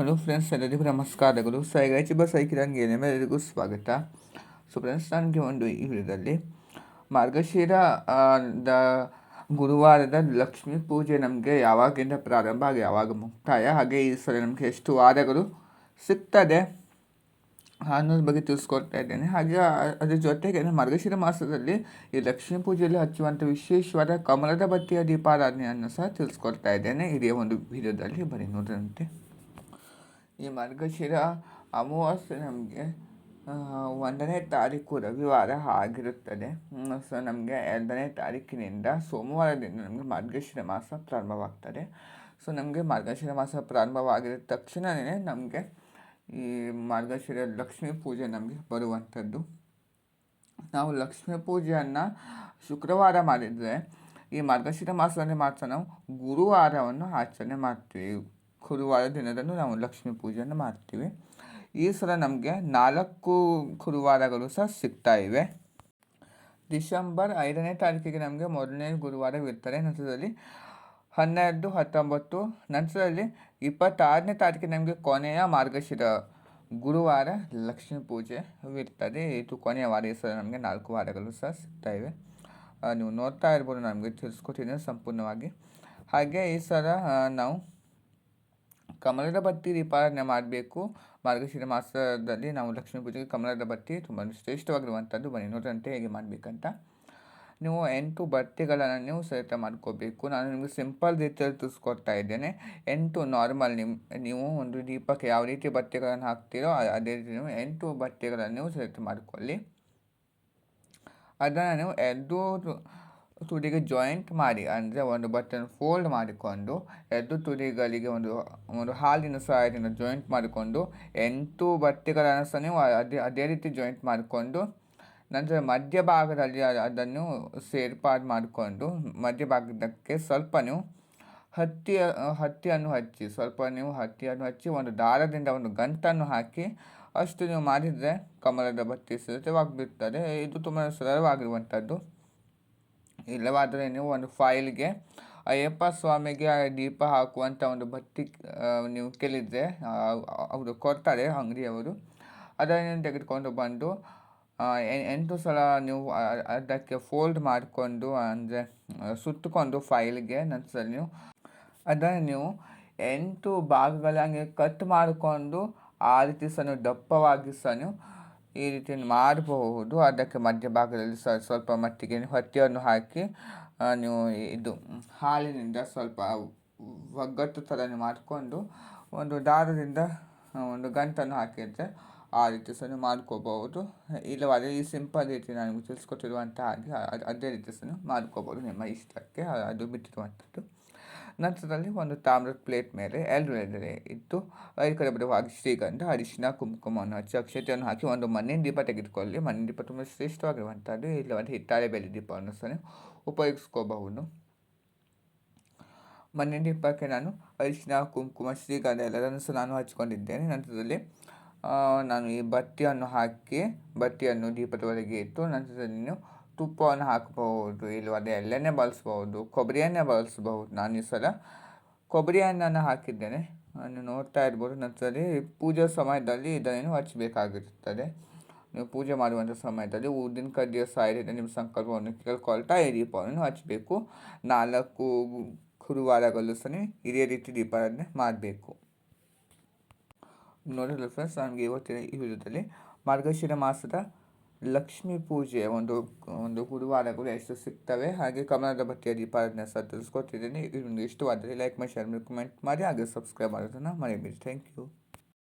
Hello friends, ಎಲ್ಲರಿಗೂ ನಮಸ್ಕಾರಗಳು ಸೈಗಾಚಿ bus ಐಕಿರಂಗೆ ನಿಮ್ಮೆಲ್ಲರಿಗೂ ಸ್ವಾಗತ. ಸೊ ಫ್ರೆಂಡ್ಸ್ ನನಗೆ ಒಂದು ಈ ವಿಡಿಯೋದಲ್ಲಿ ಮಾರ್ಗಶಿರ ದ ಗುರುವಾರದ ಲಕ್ಷ್ಮೀ ಪೂಜೆ ನಮಗೆ ಯಾವಾಗಿಂದ ಪ್ರಾರಂಭ ಆಗಿ ಯಾವಾಗ ಮುಕ್ತಾಯ? ಹಾಗೆ ಈ ಸಲ ನಮಗೆ ಎಷ್ಟು ವಾರಗಳು ಸಿಗ್ತದೆ ಅನ್ನೋದ್ರ ಬಗ್ಗೆ ತಿಳಿಸ್ಕೊಡ್ತಾ ಇದ್ದೇನೆ. ಹಾಗೆ ಅದ್ರ ಜೊತೆಗೆ ಮಾರ್ಗಶಿರ ಮಾಸದಲ್ಲಿ ಈ ಲಕ್ಷ್ಮೀ ಪೂಜೆಯಲ್ಲಿ ಹಚ್ಚುವಂಥ ವಿಶೇಷವಾದ ಕಮಲದ ಬತ್ತಿಯ ದೀಪಾರಾಧನೆಯನ್ನು ಸಹ ತಿಳಿಸ್ಕೊಡ್ತಾ ಇದ್ದೇನೆ. ಇದೇ ಒಂದು ವಿಡಿಯೋದಲ್ಲಿ, ಬರೀ ನೋಡ್ರಂತೆ ಈ ಮಾರ್ಗಶಿರ ಅಮಾವಾಸ್ಯೆ ನಮಗೆ ಒಂದನೇ ತಾರೀಕು ರವಿವಾರ ಆಗಿರುತ್ತದೆ. ಸೊ ನಮಗೆ ಎರಡನೇ ತಾರೀಕಿನಿಂದ ಸೋಮವಾರದಿಂದ ನಮಗೆ ಮಾರ್ಗಶಿರ ಮಾಸ ಪ್ರಾರಂಭವಾಗ್ತದೆ. ಸೊ ನಮಗೆ ಮಾರ್ಗಶಿರ ಮಾಸ ಪ್ರಾರಂಭವಾಗಿದ ತಕ್ಷಣವೇ ನಮಗೆ ಈ ಮಾರ್ಗಶಿರ ಲಕ್ಷ್ಮೀ ಪೂಜೆ ನಮಗೆ ಬರುವಂಥದ್ದು. ನಾವು ಲಕ್ಷ್ಮೀ ಪೂಜೆಯನ್ನು ಶುಕ್ರವಾರ ಮಾಡಿದರೆ ಈ ಮಾರ್ಗಶಿರ ಮಾಸದಲ್ಲಿ ಮಾತ್ರ ನಾವು ಗುರುವಾರವನ್ನು ಆಚರಣೆ ಮಾಡ್ತೀವಿ. ಗುರುವಾರ ದಿನದಂದು ನಾವು ಲಕ್ಷ್ಮೀ ಪೂಜೆಯನ್ನು ಮಾಡ್ತೀವಿ. ಈ ಸಲ ನಮಗೆ ನಾಲ್ಕು ಗುರುವಾರಗಳು ಸಹ ಸಿಗ್ತಾ ಇವೆ. ಡಿಸೆಂಬರ್ ಐದನೇ ತಾರೀಕಿಗೆ ನಮಗೆ ಮೊದಲನೇ ಗುರುವಾರವಿರ್ತಾರೆ ನಂತರದಲ್ಲಿ ಹನ್ನೆರಡು, ಹತ್ತೊಂಬತ್ತು, ನಂತರದಲ್ಲಿ ಇಪ್ಪತ್ತಾರನೇ ತಾರೀಕಿಗೆ ನಮಗೆ ಕೊನೆಯ ಮಾರ್ಗಶಿರ ಗುರುವಾರ ಲಕ್ಷ್ಮೀ ಪೂಜೆ ಇರ್ತದೆ ಇದು ಕೊನೆಯ ವಾರ. ಈ ಸಲ ನಮಗೆ ನಾಲ್ಕು ವಾರಗಳು ಸಹ ಸಿಗ್ತಾ ಇವೆ. ನೀವು ನೋಡ್ತಾ ಇರ್ಬೋದು, ನಮಗೆ ತಿಳಿಸ್ಕೊಟ್ಟಿದ್ದೀನಿ ಸಂಪೂರ್ಣವಾಗಿ. ಹಾಗೆ ಈ ಸಲ ನಾವು ಕಮಲದ ಬತ್ತಿ ದೀಪಾರಾಧನೆ ಮಾಡಬೇಕು. ಮಾರ್ಗಶಿರ ಮಾಸದಲ್ಲಿ ನಾವು ಲಕ್ಷ್ಮೀ ಪೂಜೆಗೆ ಕಮಲದ ಬತ್ತಿ ತುಂಬ ಶ್ರೇಷ್ಠವಾಗಿರುವಂಥದ್ದು. ಬನ್ನಿ, ನೋಡಿದಂತೆ ಹೇಗೆ ಮಾಡಬೇಕಂತ. ನೀವು ಎಂಟು ಬತ್ತಿಗಳನ್ನು ನೀವು ಸಹಿತ ಮಾಡ್ಕೋಬೇಕು. ನಾನು ನಿಮಗೆ ಸಿಂಪಲ್ ರೀತಿಯಲ್ಲಿ ತಿಳಿಸ್ಕೊಡ್ತಾ ಇದ್ದೇನೆ. ಎಂಟು ನಾರ್ಮಲ್ ನಿಮ್ಮ ನೀವು ಒಂದು ದೀಪಕ್ಕೆ ಯಾವ ರೀತಿ ಬಟ್ಟೆಗಳನ್ನು ಹಾಕ್ತೀರೋ ಅದೇ ರೀತಿ ನೀವು ಎಂಟು ಬಟ್ಟೆಗಳನ್ನು ನೀವು ಸಹಿತ ಮಾಡಿಕೊಳ್ಳಿ. ಅದನ್ನು ನೀವು ಎರಡು ತುದಿಗೆ ಜಾಯಿಂಟ್ ಮಾಡಿ, ಅಂದರೆ ಒಂದು ಬಟನ್ ಫೋಲ್ಡ್ ಮಾಡಿಕೊಂಡು ಎರಡು ತುದಿಗಳಿಗೆ ಒಂದು ಒಂದು ಹಾಲಿನ ಸಹಾಯದಿಂದ ಜಾಯಿಂಟ್ ಮಾಡಿಕೊಂಡು, ಎಂಟು ಬಟ್ಟೆಗಳನ್ನು ಸಹ ನೀವು ಅದೇ ಅದೇ ರೀತಿ ಜಾಯಿಂಟ್ ಮಾಡಿಕೊಂಡು, ನಂತರ ಮಧ್ಯಭಾಗದಲ್ಲಿ ಅದನ್ನು ಸೇರ್ಪಾಡು ಮಾಡಿಕೊಂಡು ಮಧ್ಯಭಾಗದಕ್ಕೆ ಸ್ವಲ್ಪ ನೀವು ಹತ್ತಿ, ಹತ್ತಿಯನ್ನು ಹಚ್ಚಿ, ಸ್ವಲ್ಪ ನೀವು ಹತ್ತಿಯನ್ನು ಹಚ್ಚಿ, ಒಂದು ದಾರದಿಂದ ಒಂದು ಗಂಟನ್ನು ಹಾಕಿ, ಅಷ್ಟು ನೀವು ಮಾಡಿದರೆ ಕಮಲದ ಬತ್ತಿ ಸಿದ್ಧವಾಗಿಬಿಡ್ತದೆ ಇದು ತುಂಬ ಸರಳವಾಗಿರುವಂಥದ್ದು ಇಲ್ಲವಾದರೆ ನೀವು ಒಂದು ಫೈಲ್ಗೆ ಅಯ್ಯಪ್ಪ ಸ್ವಾಮಿಗೆ ದೀಪ ಹಾಕುವಂಥ ಒಂದು ಬತ್ತಿ ನೀವು ಕೇಳಿದರೆ ಅವರು ಕೊಡ್ತಾರೆ ಅಂಗಡಿಯವರು. ಅದನ್ನು ತೆಗೆದುಕೊಂಡು ಬಂದು ಎಂಟು ಸಲ ನೀವು ಅದಕ್ಕೆ ಫೋಲ್ಡ್ ಮಾಡಿಕೊಂಡು, ಅಂದರೆ ಸುತ್ತಕೊಂಡು ಫೈಲ್ಗೆ, ನಂತರ ನೀವು ಅದನ್ನು ನೀವು ಎಂಟು ಭಾಗಗಳಂಗೆ ಕಟ್ ಮಾಡಿಕೊಂಡು, ಆ ರೀತಿ ಸಹ ದಪ್ಪವಾಗಿ ಸಹ ನೀವು ಈ ರೀತಿ ಮಾಡಬಹುದು. ಅದಕ್ಕೆ ಮಧ್ಯಭಾಗದಲ್ಲಿ ಸ್ವ ಸ್ವಲ್ಪ ಮಟ್ಟಿಗೆ ಹೊಟ್ಟೆಯನ್ನು ಹಾಕಿ ನೀವು ಇದು ಹಾಲಿನಿಂದ ಸ್ವಲ್ಪ ಒಗ್ಗಟ್ಟು ಥರನೇ ಮಾಡಿಕೊಂಡು ಒಂದು ದಾರದಿಂದ ಒಂದು ಗಂಟನ್ನು ಹಾಕಿದರೆ ಆ ರೀತಿ ಸಹ ಮಾಡ್ಕೋಬಹುದು. ಇಲ್ಲವಾದರೆ ಈ ಸಿಂಪಲ್ ರೀತಿ ನಾನು ತಿಳಿಸ್ಕೊಟ್ಟಿರುವಂಥ ಹಾಗೆ ಅದ್- ರೀತಿ ಸಹ ಮಾಡ್ಕೋಬೋದು ನಿಮ್ಮ ಇಷ್ಟಕ್ಕೆ, ಅದು ಬಿಟ್ಟಿರುವಂಥದ್ದು. ನಂತರದಲ್ಲಿ ಒಂದು ತಾಮ್ರದ ಪ್ಲೇಟ್ ಮೇಲೆ ಎರಡು ಎಲೆ ಇಟ್ಟು, ಐದು ಕಡೆ ಬರುವಾಗಿ ಶ್ರೀಗಂಧ, ಅರಿಶಿನ ಕುಂಕುಮವನ್ನು ಹಚ್ಚಿ ಅಕ್ಷತೆಯನ್ನು ಹಾಕಿ ಒಂದು ಮಣ್ಣಿನ ದೀಪ ತೆಗೆದುಕೊಳ್ಳಿ. ಮಣ್ಣಿನ ದೀಪ ತುಂಬ ಶ್ರೇಷ್ಠವಾಗಿರುವಂಥದ್ದು. ಇಲ್ಲವಾದರೆ ಹಿತ್ತಾಳೆ ಬೆಲೆ ದೀಪವನ್ನು ಸಹ ಉಪಯೋಗಿಸ್ಕೋಬಹುದು. ಮಣ್ಣಿನ ದೀಪಕ್ಕೆ ನಾನು ಅರಿಶಿನ, ಕುಂಕುಮ, ಶ್ರೀಗಂಧ ಎಲ್ಲದನ್ನು ಸಹ ನಾನು ಹಚ್ಕೊಂಡಿದ್ದೇನೆ ನಂತರದಲ್ಲಿ ನಾನು ಈ ಬತ್ತಿಯನ್ನು ಹಾಕಿ, ಬತ್ತಿಯನ್ನು ದೀಪದವರೆಗೆ ಇಟ್ಟು, ನಂತರದಲ್ಲಿ ತುಪ್ಪವನ್ನು ಹಾಕಬಹುದು ಇಲ್ಲವಾದರೆ ಎಳ್ಳೆಣ್ಣೆ ಬಳಸ್ಬೋದು ಕೊಬ್ಬರಿ ಎಣ್ಣೆ ಬಳಸ್ಬಹುದು. ನಾನು ಈ ಸಲ ಕೊಬ್ಬರಿ ಎಣ್ಣೆಯನ್ನು ಹಾಕಿದ್ದೇನೆ. ನಾನು ನೋಡ್ತಾ ಇರ್ಬೋದು ನಂತರದಲ್ಲಿ ಪೂಜಾ ಸಮಯದಲ್ಲಿ ಇದನ್ನು ಹಚ್ಚಬೇಕಾಗಿರುತ್ತದೆ ನೀವು ಪೂಜೆ ಮಾಡುವಂಥ ಸಮಯದಲ್ಲಿ ಊದಿನ ಕಡ್ಡಿಯ ಸಹಾಯದಿಂದ ನಿಮ್ಮ ಸಂಕಲ್ಪವನ್ನು ಕೇಳ್ಕೊಳ್ತಾ ಈ ದೀಪವನ್ನು ಹಚ್ಚಬೇಕು. ನಾಲ್ಕು ಗುರುವಾರಗಳು ಸಹ ಇದೇ ರೀತಿ ದೀಪಾರಾಧನೆ ಮಾಡಬೇಕು. ನೋಡಿದ್ರೆ ಫ್ರೆಂಡ್ಸ್ ನನಗೆ ಇವತ್ತಿನ ಈ ವಿಧದಲ್ಲಿ ಮಾರ್ಗಶಿರ ಮಾಸದ ಲಕ್ಷ್ಮೀ ಪೂಜೆ ಒಂದು ಒಂದು ಗುರುವಾರಗಳು ಎಷ್ಟು ಸಿಗ್ತವೆ. ಹಾಗೆ ಕಮಲದ ಬತ್ತಿಯ ದೀಪಾರಾಧನೆ ಸಹ ತಿಳಿಸ್ಕೊಟ್ಟಿದ್ದೀನಿ ಇದು ಇಷ್ಟವಾದರೆ ಲೈಕ್ ಮಾಡಿ ಶೇರ್ ಮಾಡಿ ಕಮೆಂಟ್ ಮಾಡಿ ಹಾಗೆ ಸಬ್ಸ್ಕ್ರೈಬ್ ಮಾಡೋದನ್ನು ಮರಿಬೇಡಿ. Thank you.